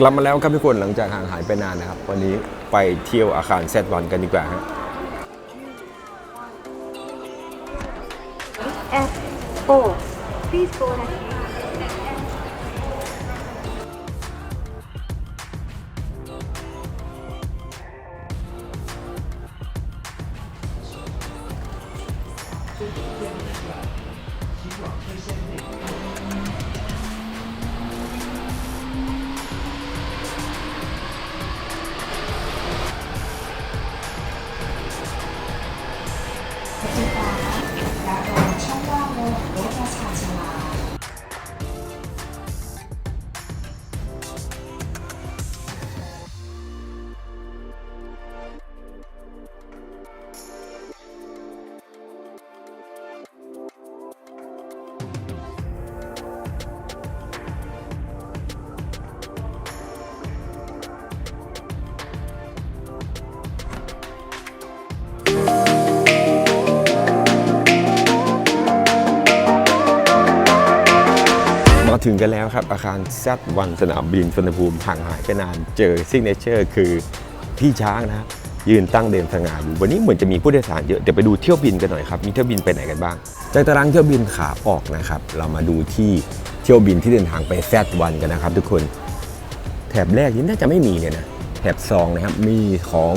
กลับมาแล้วครับทุกคนหลังจากห่างหายไปนานนะครับ วันนี้ไปเที่ยวอาคารแซดวันกันดีกว่าฮะ F4. Please go ahead. ถึงกันแล้วครับ อาคารแซดวันสนามบินสุวรรณภูมิห่างหายไปนานเจอซิกเนเจอร์คือพี่ช้างนะครับยืนตั้งเด่นสง่าอยู่วันนี้เหมือนจะมีผู้โดยสารเยอะเดี๋ยวไปดูเที่ยวบินกันหน่อยครับมีเที่ยวบินไปไหนกันบ้างจากตารางเที่ยวบินขาออกนะครับ เรามาดูที่เที่ยวบินที่เดินทางไปแซดวันกันนะครับ ทุกคนแถบแรกนี้น่าจะไม่มีเลยนะแถบซองนะครับมีของ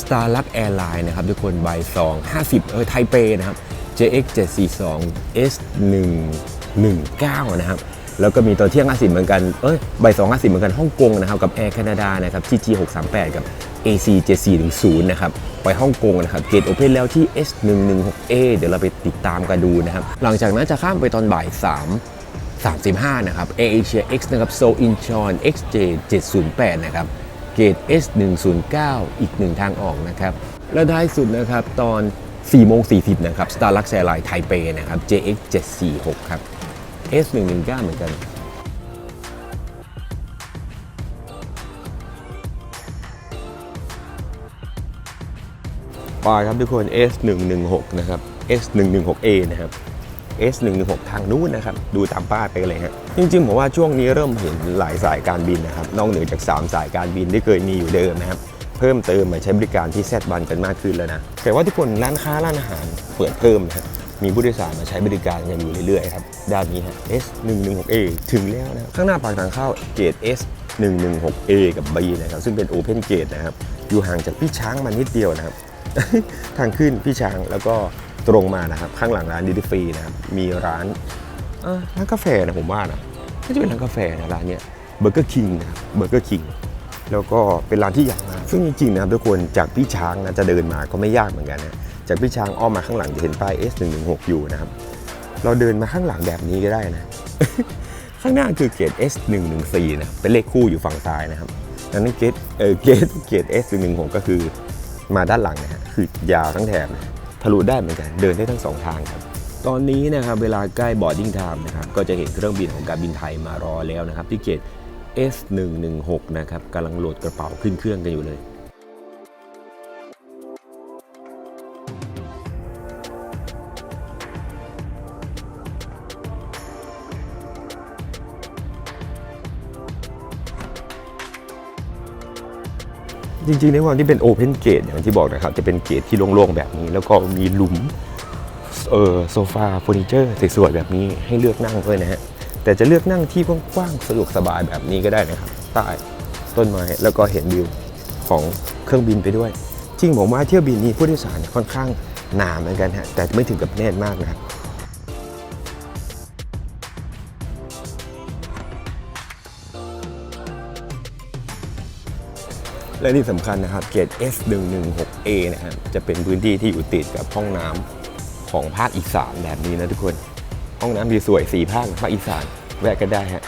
Starlux Airline นะครับ ทุกคนใบซอง 50 เออไทเปนะครับ JX 742 S 119นะครับ แล้วก็มีตัวเที่ยง 50 เหมือนกัน เอ้ยใบสอง50 เหมือนกันฮ่องกงนะครับ กับ Air Canada นะครับ TG 638 กับ AC 7410นะครับ ไปฮ่องกงนะครับ เกตโอเพนแล้วที่ S 116A เดี๋ยวเราไปติดตามกันดูนะครับ หลังจากนั้นจะข้ามไปตอนบ่าย 3 35 นะครับ Asia X นะครับ Seoul Incheon XJ 708 นะครับเกต S 109อีกหนึ่งทางออกนะครับ และท้ายสุดนะครับ ตอน4โมง40 นะครับ Starlux Airlines ไทเปนะครับ JX 746 ครับ S 119 เหมือนกันไปครับทุกคน S 116 นะครับ S 116A นะครับ S 116 ทางนู้นนะครับ ดูตามป้ายไปกันเลยฮะจริงๆผมว่าช่วงนี้เริ่มเห็นหลายสายการบินนะครับ นอกเหนือจาก 3 สายการบินที่เคยมีอยู่เดิมนะครับ เพิ่มเติมมาใช้บริการที่แซดบันกันมากขึ้นแล้วนะแต่ว่าทุกคนร้านค้าร้านอาหารเปิดเพิ่มนะครับ มีผู้โดยสารมาใช้บริการกันอยู่เรื่อยๆครับด้านนี้ฮะ S 116A ถึงแล้วนะครับข้างหน้าปากทางเข้าเกต S 116A กับ B นะครับ ซึ่งเป็น Open Gate นะครับ อยู่ห่างจากพี่ช้างมานิดเดียวนะครับ ทางขึ้นพี่ช้างแล้วก็ตรงมานะครับ ข้างหลังร้านดิฟรีนะครับ มีร้านร้านกาแฟนะผมว่านะน่าจะเป็นร้านกาแฟนะร้านเนี้ยเบอร์เกอร์คิงนะเบอร์เกอร์คิงแล้วก็เป็นร้านที่ใหญ่มากซึ่งจริงๆนะครับทุกคนจากพี่ช้างนะจะเดินมาก็ไม่ยากเหมือนกันนะ จากพี่ช้างอ้อมมาข้างหลังจะเห็นป้าย S116 อยู่นะครับ เราเดินมาข้างหลังแบบนี้ก็ได้นะ ข้างหน้าคือเกต S114 นะเป็นเลขคู่อยู่ฝั่งซ้ายนะครับดังนั้นเกตเออเกตเกต S116 ก็คือมาด้านหลังนะฮะคือยาวทั้งแถบนะทะลุได้เหมือนกันเดินได้ทั้งสองทางครับตอนนี้นะครับเวลาใกล้บอร์ดิ้งไทม์นะครับก็จะเห็นเครื่องบินของการบินไทยมารอแล้วนะครับที่เกต S116 นะครับกำลังโหลดกระเป๋าขึ้นเครื่องกันอยู่เลย จริงๆในความที่เป็นโอเพนเกตอย่างที่บอกนะครับ จะเป็นเกตที่โล่งๆแบบนี้ แล้วก็มีหลุมเออโซฟาเฟอร์นิเจอร์สวยๆแบบนี้ให้เลือกนั่งด้วยนะฮะแต่จะเลือกนั่งที่กว้างๆสะดวกสบายแบบนี้ก็ได้นะครับใต้ต้นไม้แล้วก็เห็นวิวของเครื่องบินไปด้วย จริงผมว่าเที่ยวบินนี้ผู้โดยสารค่อนข้างหนาเหมือนกันฮะแต่ไม่ถึงกับแน่นมากนะครับ และที่สำคัญนะครับเกต S116A นะครับจะเป็นพื้นที่ที่อยู่ติดกับห้องน้ำของภาคอีสานแบบนี้นะทุกคน ห้องน้ำดีสวยสีภาคภาคอีสานแวะกันได้ฮะ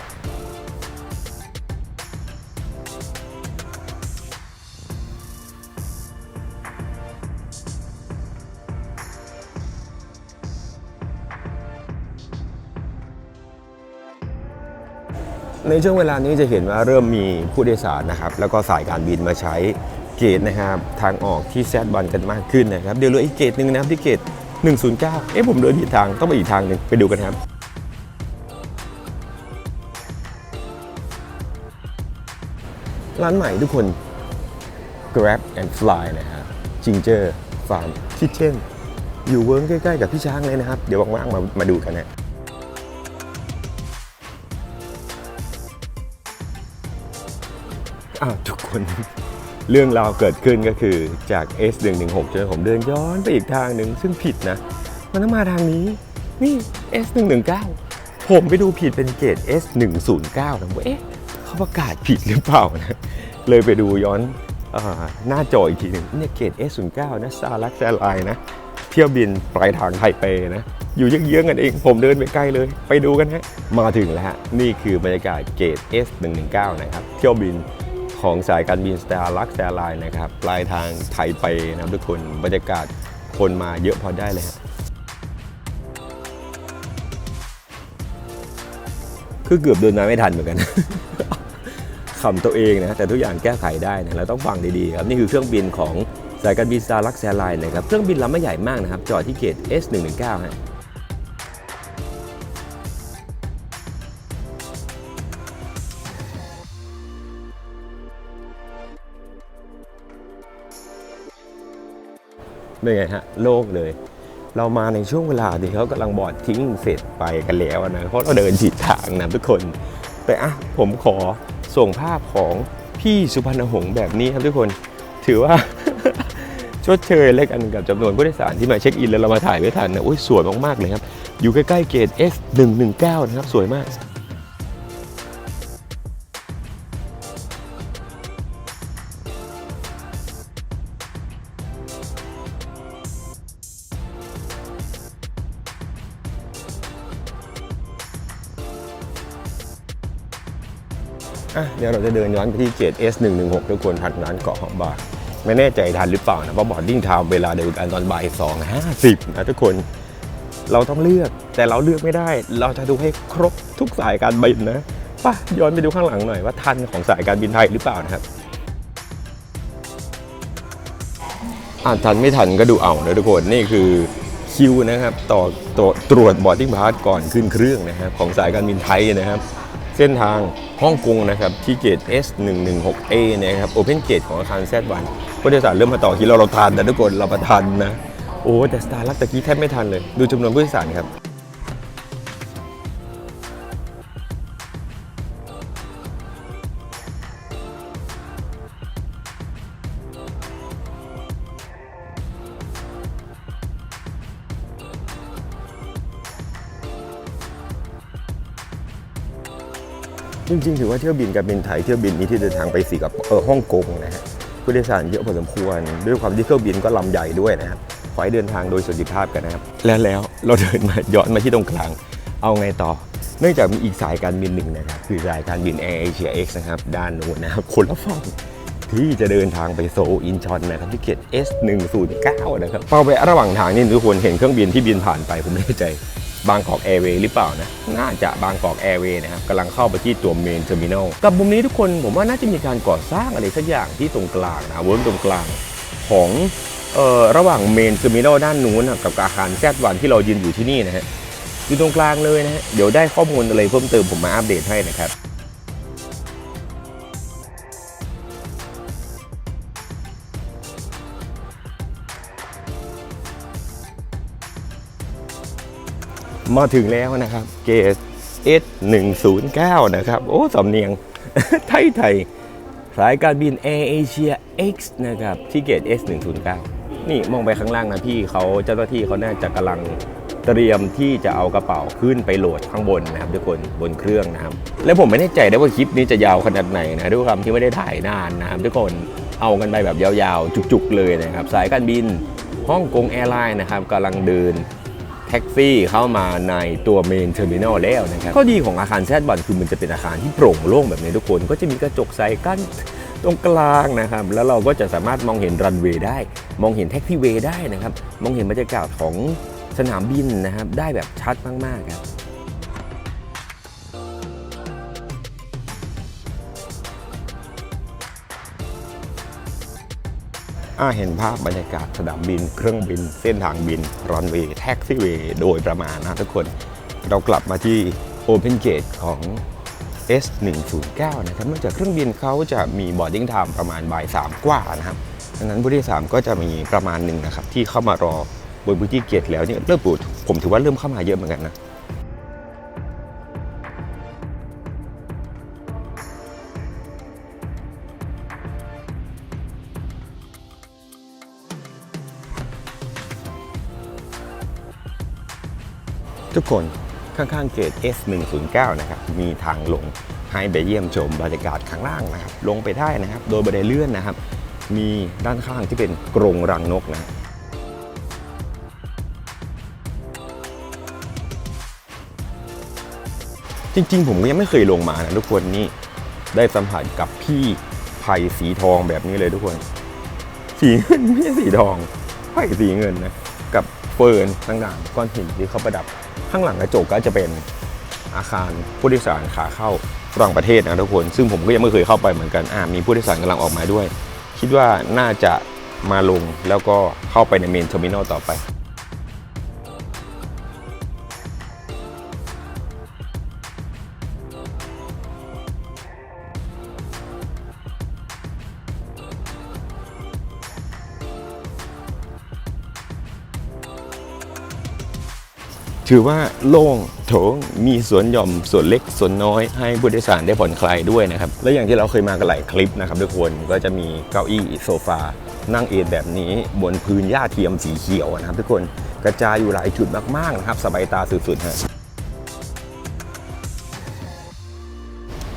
ในช่วงเวลานี้จะเห็นว่าเริ่มมีผู้โดยสารนะครับ แล้วก็สายการบินมาใช้เกตนะครับทางออกที่แซดบันกันมากขึ้นนะครับ เดี๋ยวเหลืออีกเกตหนึ่งนะครับที่เกต 109 เอ๊ะผมเดินผิดทางต้องไปอีกทางหนึ่งไปดูกันครับร้านใหม่ทุกคน Grab and Fly นะฮะ Ginger Farm Kitchen อยู่เวิร์งใกล้ๆกับพี่ช้างเลยนะครับ เดี๋ยวว่างๆมามาดูกันนะ อ้าวทุกคน เรื่องราวเกิดขึ้นก็คือจาก S116 ใช่ไหมผมเดินย้อนไปอีกทางหนึ่งซึ่งผิดนะ มันต้องมาทางนี้ นี่ S119 ผมไปดูผิดเป็นเกรด S109 นะว่าเอ๊ะเขาประกาศผิดหรือเปล่านะ เลยไปดูย้อนอหน้าจออีกทีหนึ่งเนี่ยเกรด S09 นะซาลักแซลายนะ เที่ยวบินปลายทางไทเปนะ อยู่เยื้องๆกันเอง ผมเดินไปใกล้เลย ไปดูกันฮะ มาถึงแล้วฮะ นี่คือบรรยากาศเกต S119 นะครับ เที่ยวบิน ของสายการบิน Star Lux Airline นะครับปลายทางไทเปนะครับทุกคนบรรยากาศคนมาเยอะพอได้เลยฮะคือเกือบเดินมาไม่ทันเหมือนกันขำตัวเองนะแต่ทุกอย่างแก้ไขได้นะเราต้องฟังดีๆครับนี่คือเครื่องบินของสายการบินซาลักแซไลน์นะครับเครื่องบินลำไม่ใหญ่มากนะครับจอดที่เกต S119 ฮะ เป็นไงฮะโล่งเลย เรามาในช่วงเวลาที่เขากำลังบอดทิ้งเสร็จไปกันแล้วนะเพราะเราเดินผิดทางนะทุกคน แต่อะผมขอส่งภาพของพี่สุพรรณหงษ์แบบนี้ครับทุกคนถือว่าชดเชยเล็กอันกับจำนวนผู้โดยสารที่มาเช็คอินแล้วเรามาถ่ายไม่ทันนะโอ้ยสวยมากๆเลยครับ อยู่ใกล้ๆเกต S119 นะครับ สวยมาก อะเดี๋ยวเราจะเดินย้อนไปที่เกต S116 ทุกคนผ่านร้านเกาะหอมบาร์ไม่แน่ใจทันหรือเปล่านะเพราะบอร์ดดิ้งไทม์เวลาเดียวกันตอนบ่าย2.50นะทุกคนเราต้องเลือกแต่เราเลือกไม่ได้ เราจะดูให้ครบทุกสายการบินนะป่ะย้อนไปดูข้างหลังหน่อยว่าทันของสายการบินไทยหรือเปล่านะครับอานทันไม่ทันก็ดูเอานะทุกคนนี่คือคิวนะครับต่อต่อตรวจบอร์ดดิ้งพาสก่อนขึ้นเครื่องนะครับของสายการบินไทยนะครับ เส้นทางฮ่องกงนะครับที่เกต S116A นะครับโอเพนเกตของอาคาร Z1 ผู้โดยสารเริ่มมาต่อคิวเราเราทานแต่ทุกคนเราประทานนะ โอ้แต่สตาร์ลักตะกี้แทบไม่ทันเลย ดูจำนวนผู้โดยสารครับ จริงๆถือว่าเที่ยวบินการบินไทยเที่ยวบินนี้ที่เดินทางไปสิงคโปร์เออฮ่องกงนะฮะผู้โดยสารเยอะพอสมควร ด้วยความที่เครื่องบินก็ลำใหญ่ด้วยนะครับขอให้เดินทางโดยสวัสดิภาพกันนะครับ แล้วแล้วเราเดินมาย้อนมาที่ตรงกลาง เอาไงต่อ เนื่องจากมีอีกสายการบินหนึ่งนะครับคือสายการบิน Air Asia X นะครับด้านนู้นนะครับคนละฝั่งที่จะเดินทางไปโซลอินชอนนะครับที่เกต S109 นะครับเป้าไประหว่างทางนี่ทุกคนเห็นเครื่องบินที่บินผ่านไปผมไม่แน่ใจ บางกอกแอร์เวย์หรือเปล่านะ น่าจะบางกอกแอร์เวย์นะครับกำลังเข้าไปที่ตัวเมนเทอร์มินอลกับมุมนี้ทุกคนผมว่าน่าจะมีการก่อสร้างอะไรสักอย่างที่ตรงกลางนะเวิร์มตรงกลางของเอ่อระหว่างเมนเทอร์มินอลด้านนู้นกับอาคารแซดวันที่เรายืนอยู่ที่นี่นะฮะอยู่ตรงกลางเลยนะฮะเดี๋ยวได้ข้อมูลอะไรเพิ่มเติมผมมาอัปเดตให้นะครับ มาถึงแล้วนะครับ เกต S109 นะครับ โอ้สำเนียง ไทยไทยสายการบิน Air Asia X นะครับ ที่เกต S109 นี่มองไปข้างล่างนะพี่เขาเจ้าหน้าที่เขาน่าจะกำลังเตรียมที่จะเอากระเป๋าขึ้นไปโหลดข้างบนนะครับทุกคนบนเครื่องนะครับ แล้วผมไม่แน่ใจนะว่าคลิปนี้จะยาวขนาดไหนนะด้วยความที่ไม่ได้ถ่ายนานนะครับทุกคนเอากันไปแบบยาวๆ จุกๆเลยนะครับ สายการบินฮ่องกงแอร์ไลน์นะครับกำลังเดิน แท็กซี่เข้ามาในตัวเมนเทอร์มินอลแล้วนะครับข้อดีของอาคารแซดบอนคือมันจะเป็นอาคารที่โปร่งโล่งแบบนี้ทุกคน ก็จะมีกระจกใสกั้นตรงกลางนะครับ แล้วเราก็จะสามารถมองเห็นรันเวย์ได้ มองเห็นแท็กซี่เวย์ได้นะครับ มองเห็นบรรยากาศของสนามบินนะครับ ได้แบบชัดมาก ๆ ครับ เห็นภาพบรรยากาศสนามบิน เครื่องบิน เส้นทางบินรันเวย์แท็กซี่เวย์โดยประมาณนะทุกคนเรากลับมาที่โอเพนเกตของ S109 นะครับเนื่องจากเครื่องบินเขาจะมีบอร์ดิ้งไทม์ประมาณบ่ายสามกว่านะครับดังนั้นผู้โดยสารก็จะมีประมาณหนึ่งนะครับที่เข้ามารอบนพื้นที่เกียรติแล้วเนี่ยเริ่มผมถือว่าเริ่มเข้ามาเยอะเหมือนกันนะ ทุกคนข้างๆเกต S109 นะครับมีทางลงให้ไปเยี่ยมชมบรรยากาศข้างล่างนะครับลงไปได้นะครับ โดยบันไดเลื่อนนะครับ มีด้านข้างที่เป็นกรงรังนกนะจริงๆ ผมก็ยังไม่เคยลงมานะทุกคนนี่ได้สัมผัสกับพี่ไผ่สีทองแบบนี้เลยทุกคน สีเงินไม่ใช่สีทองไผ่สีเงินนะ กับเฟิร์นต่างๆ ก้อนหินที่เขาประดับ ข้างหลังกระจกก็จะเป็นอาคารผู้โดยสารขาเข้ากรังประเทศนะทุกคน ซึ่งผมก็ยังไม่เคยเข้าไปเหมือนกันอ่ามีผู้โดยสารกำลังออกมาด้วย คิดว่าน่าจะมาลงแล้วก็เข้าไปในเมนเทอร์มินอลต่อไป ถือว่าโล่งโถงมีสวนหย่อมส่วนเล็กส่วนน้อย ให้ผู้โดยสารได้ผ่อนคลายด้วยนะครับ และอย่างที่เราเคยมากันหลายคลิปนะครับทุกคนก็จะมีเก้าอี้โซฟา นั่งเอนแบบนี้บนพื้นหญ้าเทียมสีเขียวนะครับ ทุกคนกระจายอยู่หลายจุดมากๆนะครับสบายตาสุดๆฮะ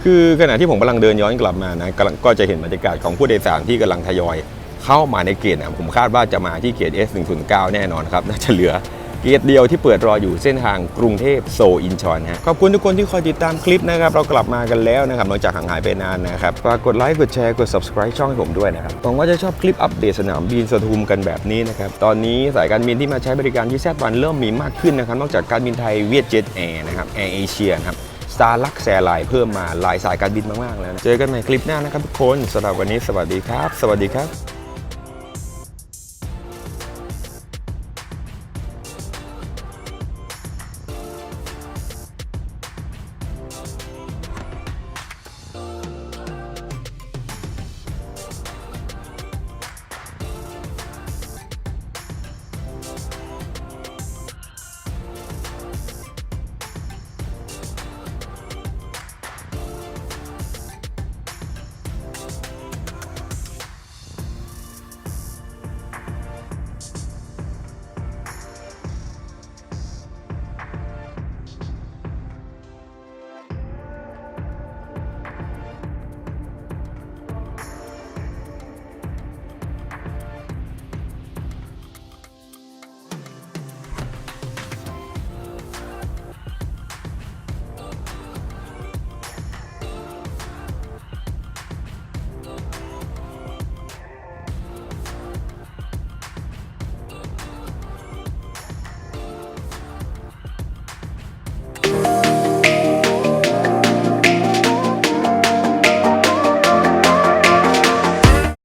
คือขณะที่ผมกำลังเดินย้อนกลับมานะกำลังก็จะเห็นบรรยากาศของผู้โดยสารที่กำลังทยอย เข้ามาในเกตนะผมคาดว่าจะมาที่เกต S109 แน่นอนครับน่าจะเหลือ เกตเดียวที่เปิดรออยู่เส้นทางกรุงเทพโซลอินชอนฮะขอบคุณทุกคนที่คอยติดตามคลิปนะครับ เรากลับมากันแล้วนะครับหลังจากห่างหายไปนานนะครับฝากกดไลค์กดแชร์กด subscribe ช่องให้ผมด้วยนะครับหวังว่าจะชอบคลิปอัปเดตสนามบินสะทุมกันแบบนี้นะครับตอนนี้สายการบินที่มาใช้บริการที่แซดวันเริ่มมีมากขึ้นนะครับนอกจากการบินไทยเวียดเจ็ตแอร์นะครับแอร์เอเชียนะครับสตาร์ลักแซร์ไลน์เพิ่มมาหลายสายการบินมากๆแล้วนะเจอกันใหม่คลิปหน้านะครับทุกคนสำหรับวันนี้สวัสดีครับ สวัสดีครับ